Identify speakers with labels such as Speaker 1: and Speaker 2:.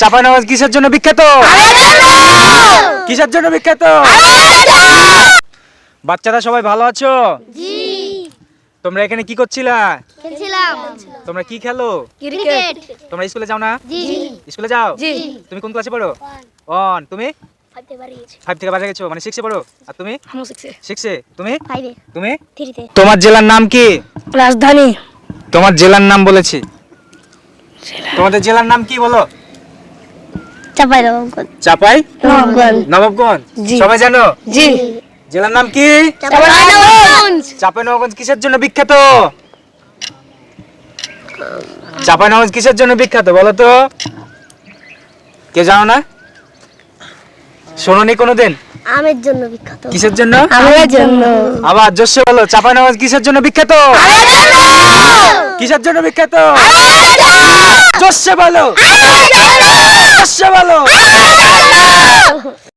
Speaker 1: চাপানগঞ্জ কিসের জন্য বিখ্যাত? কিসের জন্য বিখ্যাত? বাচ্চারা সবাই ভালো আছো? তোমরা এখানে কি করছিলা? তোমরা কি খেলো?
Speaker 2: ক্রিকেট।
Speaker 1: তোমরা স্কুলে যাও না? স্কুলে যাও? তুমি কোন ক্লাসে পড়ো? ওয়ান। তুমি?
Speaker 2: ফাইভে
Speaker 1: থেকে বাজে গেছো। মানে সিক্সে পড়ো। আর তুমি?
Speaker 2: সিক্সে
Speaker 1: তুমি? তুমি? তোমার জেলার নাম কি?
Speaker 2: রাজধানী।
Speaker 1: তোমার জেলার নাম বলেছি। তোমাদের জেলার নাম কি বলো?
Speaker 2: চাপাই নবাবগঞ্জ।
Speaker 1: চাপাই?
Speaker 2: নবাবগঞ্জ।
Speaker 1: নবাবগঞ্জ? সবাই জানো?
Speaker 2: জি।
Speaker 1: জেলার নাম কি?
Speaker 2: চাপাই নবাবগঞ্জ।
Speaker 1: চাপাই নবাবগঞ্জ কিসের জন্য বিখ্যাত? চাপাই নবাবগঞ্জ কিসের জন্য বিখ্যাত বলো তো? কে জানো না? শোনোনি কোনোদিন?
Speaker 2: আমের জন্য বিখ্যাত।
Speaker 1: কিসের জন্য?
Speaker 2: আমের জন্য।
Speaker 1: আবার জোশে বলো চাপাই নবাবগঞ্জ কিসের জন্য বিখ্যাত? কিসের জন্য বিখ্যাত? জোশে বলো। আসছে ভালো